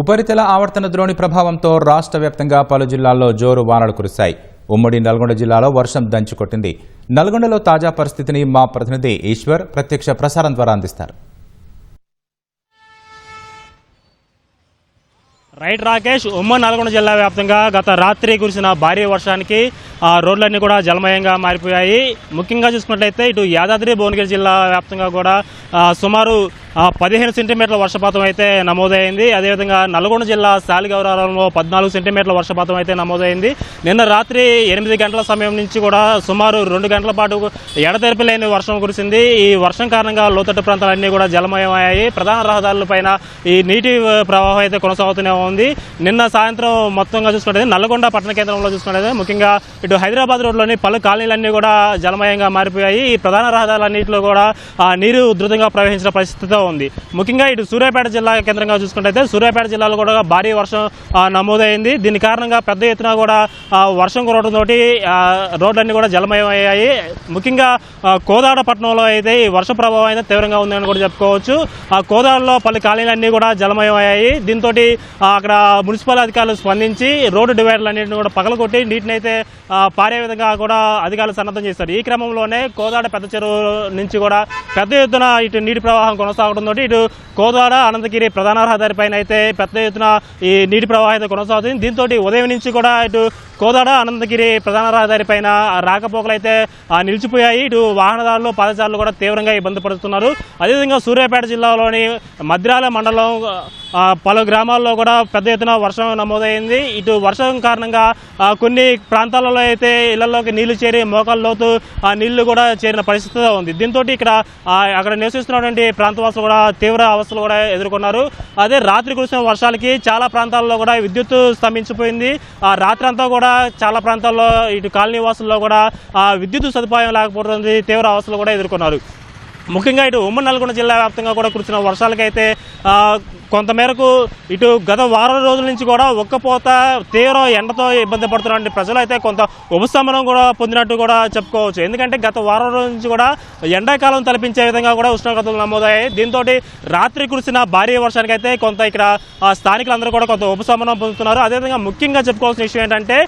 ఉపరితల ఆవర్తన ద్రోణి ప్రభావంతో రాష్ట్ర వ్యాప్తంగా పలు జిల్లాల్లో జోరు వానలు కురిశాయి. ఉమ్మడి నల్గొండ జిల్లాలో వర్షం దంచుకొట్టింది నల్గొండలో తాజా పరిస్థితిని మా ప్రతినిధి ఈశ్వర్ ప్రత్యక్ష ప్రసారం ద్వారా అందిస్తారు. రైట్ రాకేష్ ఉమ్మడి నల్గొండ జిల్లా వ్యాప్తంగా గత రాత్రి కురిసిన భారీ వర్షానికి రోడ్లన్నీ కూడా జలమయంగా మారిపోయాయి. ముఖ్యంగా చూసుకున్నట్లయితే ఇటు యాదాద్రి భువనగిరి జిల్లా వ్యాప్తంగా కూడా సుమారు పదిహేను సెంటీమీటర్ల వర్షపాతం అయితే నమోదైంది. అదేవిధంగా నల్గొండ జిల్లా శాలిగౌరాలంలో పద్నాలుగు సెంటీమీటర్ల వర్షపాతం అయితే నమోదైంది. నిన్న రాత్రి ఎనిమిది గంటల సమయం నుంచి కూడా సుమారు రెండు గంటల పాటు ఎడతెరిపి లేని వర్షం కురిసింది. ఈ వర్షం కారణంగా లోతట్టు ప్రాంతాలన్నీ కూడా జలమయమయ్యాయి. ప్రధాన రహదారులపైన ఈ నీటి ప్రవాహం అయితే కొనసాగుతూనే ఉంది. నిన్న సాయంత్రం మొత్తంగా చూసుకుంటే నల్గొండ పట్టణ కేంద్రంలో చూసుకుంటే ముఖ్యంగా ఇటు హైదరాబాద్ రోడ్లోని పలు కాలనీలన్నీ కూడా జలమయంగా మారిపోయాయి. ఈ ప్రధాన రహదారులన్నింటిలో కూడా నీరు ఉధృతంగా ప్రవహించిన పరిస్థితితో ఉంది. ముఖ్యంగా ఇటు సూర్యాపేట జిల్లా కేంద్రంగా చూసుకుంటే సూర్యాపేట జిల్లాలో కూడా భారీ వర్షం నమోదైంది. దీని కారణంగా పెద్ద ఎత్తున కూడా వర్షం కురవడంతో రోడ్లన్నీ కూడా జలమయమయ్యాయి. ముఖ్యంగా ఆ, కోదాడ పట్టణంలో అయితే ఈ వర్ష ప్రభావం అయితే తీవ్రంగా ఉందని కూడా చెప్పుకోవచ్చు. ఆ కోదాడలో పలు కాలనీలన్నీ కూడా జలమయమయ్యాయి. దీంతో అక్కడ మున్సిపల్ అధికారులు స్పందించి రోడ్డు డివైడర్లన్నింటిని కూడా పగలగొట్టి నీటిని అయితే పారే విధంగా కూడా అధికారులు సన్నద్ధం చేశారు. ఈ క్రమంలోనే కోదాడ పెద్ద చెరువు నుంచి కూడా పెద్ద ఎత్తున ఇటు నీటి ప్రవాహం కొనసాగడంతో ఇటు కోదాడ అనంతగిరి ప్రధాన రహదారి పైన అయితే పెద్ద ఎత్తున ఈ నీటి ప్రవాహం అయితే కొనసాగుతుంది. దీంతో ఉదయం నుంచి కూడా ఇటు కోదాడ అనంతగిరి ప్రధాన రహదారి పైన రాకపోకలు అయితే నిలిచిపోయాయి. ఇటు వాహనదారులు పాదచారులు కూడా తీవ్రంగా ఇబ్బంది పడుతున్నారు. అదేవిధంగా సూర్యాపేట జిల్లాలోని మద్రాల మండలం పలు గ్రామాల్లో కూడా పెద్ద ఎత్తున వర్షం నమోదైంది. ఇటు వర్షం కారణంగా కొన్ని ప్రాంతాలలో అయితే ఇళ్ళలోకి నీళ్ళు చేరి మోకాళ్ళ లోతు ఆ నీళ్ళు కూడా చేరిన పరిస్థితి ఉంది. దీంతో ఇక్కడ అక్కడ నివసిస్తున్నటువంటి ప్రాంతవాసులు కూడా తీవ్ర అవస్థలు కూడా ఎదుర్కొన్నారు. అదే రాత్రి కురిసిన వర్షాలకి చాలా ప్రాంతాల్లో కూడా విద్యుత్ స్తంభించిపోయింది. ఆ రాత్రి అంతా కూడా చాలా ప్రాంతాల్లో ఇటు కాలనీ వాసుల్లో కూడా ఆ విద్యుత్ సదుపాయం లేకపోతుంది తీవ్ర అవస్థలు కూడా ఎదుర్కొన్నారు. ముఖ్యంగా ఇటు ఉమ్మడి నల్గొండ జిల్లా వ్యాప్తంగా కూడా కురిసిన వర్షాలకైతే కొంతమేరకు ఇటు గత వారం రోజుల నుంచి కూడా ఒక్కపోత తీవ్ర ఎండతో ఇబ్బంది పడుతున్నటువంటి ప్రజలు అయితే కొంత ఉపశమనం కూడా పొందినట్టు కూడా చెప్పుకోవచ్చు. ఎందుకంటే గత వారం రోజుల నుంచి కూడా ఎండాకాలం తలపించే విధంగా కూడా ఉష్ణోగ్రతలు నమోదయ్యాయి. దీంతో రాత్రి కురిసిన భారీ వర్షానికి అయితే కొంత ఇక్కడ స్థానికులందరూ కూడా కొంత ఉపశమనం పొందుతున్నారు. అదేవిధంగా ముఖ్యంగా చెప్పుకోవాల్సిన విషయం ఏంటంటే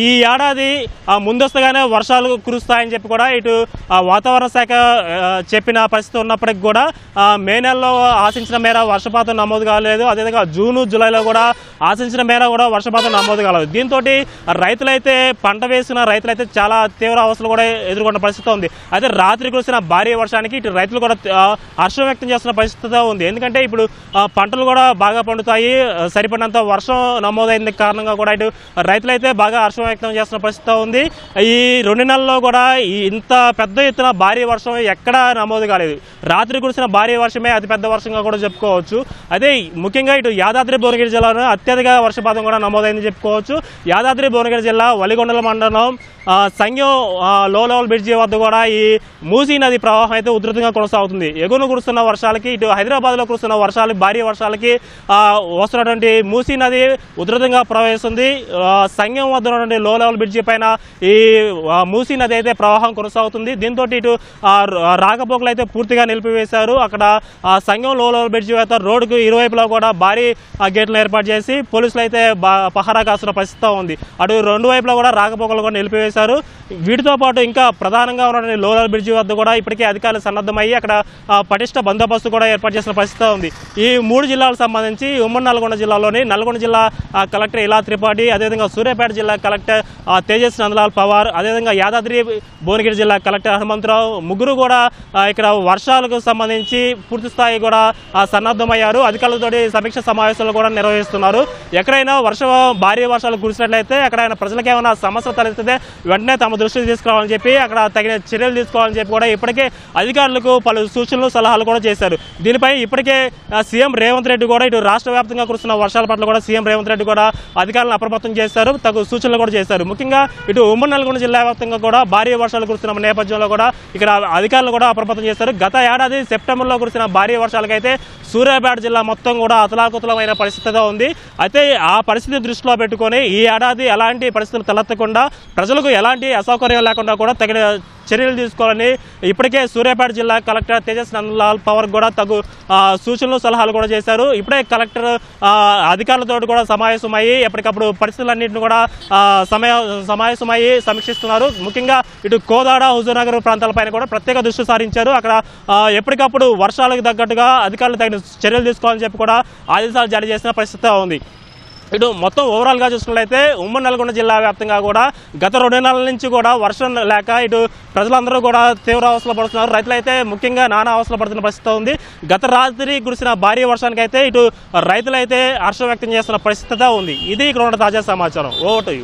ఈ ఏడాది ముందస్తుగానే వర్షాలు కురుస్తాయని చెప్పి కూడా ఇటు ఆ, వాతావరణ శాఖ చెప్పిన పరిస్థితి ఉన్నప్పటికీ కూడా మే నెలలో ఆశించిన మేర వర్షపాతం నమోదు కాలేదు. అదేవిధంగా జూను జూలైలో కూడా ఆశించిన మేర కూడా వర్షపాతం నమోదు కాలేదు. దీంతో రైతులైతే పంట వేసిన రైతులైతే చాలా తీవ్ర అవస్థలు కూడా ఎదుర్కొన్న పరిస్థితి ఉంది. అయితే రాత్రి కురిసిన భారీ వర్షానికి ఇటు రైతులు కూడా హర్షం వ్యక్తం చేస్తున్న పరిస్థితి ఉంది. ఎందుకంటే ఇప్పుడు పంటలు కూడా బాగా పండుతాయి. సరిపడినంత వర్షం నమోదైన కారణంగా కూడా ఇటు రైతులైతే బాగా హర్షం వ్యక్తం చేస్తున్న పరిస్థితి ఉంది. ఈ రెండు నెలల్లో కూడా ఇంత పెద్ద ఎత్తున భారీ వర్షం ఎక్కడా నమోదు కాలేదు. రాత్రి కురిసిన భారీ వర్షమే అతిపెద్ద వర్షంగా కూడా చెప్పుకోవచ్చు. అదే ముఖ్యంగా ఇటు యాదాద్రి భువనగిరి జిల్లాలో అత్యధిక వర్షపాతం కూడా నమోదైందని చెప్పుకోవచ్చు. యాదాద్రి భువనగిరి జిల్లా వలిగొండల మండలం సంఘం లో లెవెల్ బ్రిడ్జి వద్ద కూడా ఈ మూసీ నది ప్రవాహం అయితే ఉధృతంగా కొనసాగుతుంది. ఎగువన కురుస్తున్న వర్షాలకి ఇటు హైదరాబాద్లో కురుస్తున్న వర్షాలు భారీ వర్షాలకి వస్తున్నటువంటి మూసీ నది ఉధృతంగా ప్రవహిస్తుంది. సంఘం వద్ద ఉన్నటువంటి లో లెవెల్ బ్రిడ్జి పైన ఈ మూసీ నది అయితే ప్రవాహం కొనసాగుతుంది. దీంతో ఇటు రాకపోకలు అయితే పూర్తిగా నిలిపివేశారు. అక్కడ సంఘం లో లెవెల్ బ్రిడ్జి వద్ద రోడ్డుకు ఇరువైపులా కూడా భారీ ఆ, గేట్లను ఏర్పాటు చేసి పోలీసులు అయితే బా- పహారా కాస్తున్న పరిస్థితి ఉంది. అటు రెండు వైపులా కూడా రాకపోకలు కూడా నిలిపివేశారు. వీటితో పాటు ఇంకా ప్రధానంగా ఉన్నటువంటి లో బ్రిడ్జి వద్ద కూడా ఇప్పటికే అధికారులు సన్నద్ధమయ్యి అక్కడ పటిష్ట బందోబస్తు కూడా ఏర్పాటు చేసిన పరిస్థితి ఉంది. ఈ మూడు జిల్లాలకు సంబంధించి ఉమ్మడి నల్గొండ జిల్లాలోని నల్గొండ జిల్లా కలెక్టర్ ఇలా త్రిపాఠి అదేవిధంగా సూర్యాపేట జిల్లా కలెక్టర్ తేజస్ నందలాల్ పవార్ అదేవిధంగా యాదాద్రి భువనగిరి జిల్లా కలెక్టర్ హనుమంతరావు ముగ్గురు కూడా ఇక్కడ వర్షాలకు సంబంధించి పూర్తి స్థాయి కూడా సన్నద్ధమయ్యారు. అధికారులతో సమీక్ష సమావేశాలు కూడా నిర్వహిస్తున్నారు. ఎక్కడైనా వర్షం భారీ వర్షాలు కురిసినట్లయితే ఎక్కడైనా ప్రజలకు ఏమైనా సమస్య తలెత్తితే వెంటనే తమ దృష్టికి తీసుకురావాలని చెప్పి అక్కడ తగిన చర్యలు తీసుకోవాలని చెప్పి కూడా ఇప్పటికే అధికారులకు పలు సూచనలు సలహాలు కూడా చేశారు. దీనిపై ఇప్పటికే సీఎం రేవంత్ రెడ్డి కూడా ఇటు రాష్ట్ర వ్యాప్తంగా కురుస్తున్న వర్షాల పట్ల కూడా సీఎం రేవంత్ రెడ్డి కూడా అధికారులను అప్రమత్తం చేశారు. తగు సూచనలు కూడా చేశారు. ముఖ్యంగా ఇటు ఉమ్మడి నల్గొండ జిల్లా వ్యాప్తంగా కూడా భారీ వర్షాలు కురుస్తున్న నేపథ్యంలో కూడా ఇక్కడ అధికారులు కూడా అప్రమత్తం చేశారు. గత ఏడాది సెప్టెంబర్లో కురిసిన భారీ వర్షాలకైతే సూర్యాపేట జిల్లా మొత్తం కూడా అతలాకుతలమైన పరిస్థితిగా ఉంది. అయితే ఆ పరిస్థితి దృష్టిలో పెట్టుకొని ఈ ఏడాది ఎలాంటి పరిస్థితులు తలెత్తకుండా ప్రజలకు ఎలాంటి అసౌకర్యం లేకుండా కూడా తగిన చర్యలు తీసుకోవాలని ఇప్పటికే సూర్యాపేట జిల్లా కలెక్టర్ తేజస్ నందలాల్ పవర్ కూడా తగు సూచనలు సలహాలు కూడా చేశారు. ఇప్పుడే కలెక్టర్ అధికారులతో కూడా సమావేశమయ్యి ఎప్పటికప్పుడు పరిస్థితులన్నింటిని కూడా సమయ సమావేశమయ్యి సమీక్షిస్తున్నారు. ముఖ్యంగా ఇటు కోదాడ హుజూర్నగర్ ప్రాంతాలపైన కూడా ప్రత్యేక దృష్టి సారించారు. అక్కడ ఎప్పటికప్పుడు వర్షాలకు తగ్గట్టుగా అధికారులు తగిన చర్యలు తీసుకోవాలని చెప్పి కూడా ఆదేశాలు జారీ చేసిన పరిస్థితి ఉంది. ఇటు మొత్తం ఓవరాల్గా చూసుకున్నట్లయితే ఉమ్మడి నల్గొండ జిల్లా వ్యాప్తంగా కూడా గత రెండు నెలల నుంచి కూడా వర్షం లేక ఇటు ప్రజలందరూ కూడా తీవ్ర అవస్థలు పడుతున్నారు. రైతులైతే ముఖ్యంగా నానా అవస్థలు పడుతున్న పరిస్థితి ఉంది. గత రాత్రి కురిసిన భారీ వర్షానికైతే ఇటు రైతులైతే హర్షం వ్యక్తం చేస్తున్న పరిస్థితి ఉంది. ఇది ఇక్కడ ఉన్న తాజా సమాచారం. ఓటు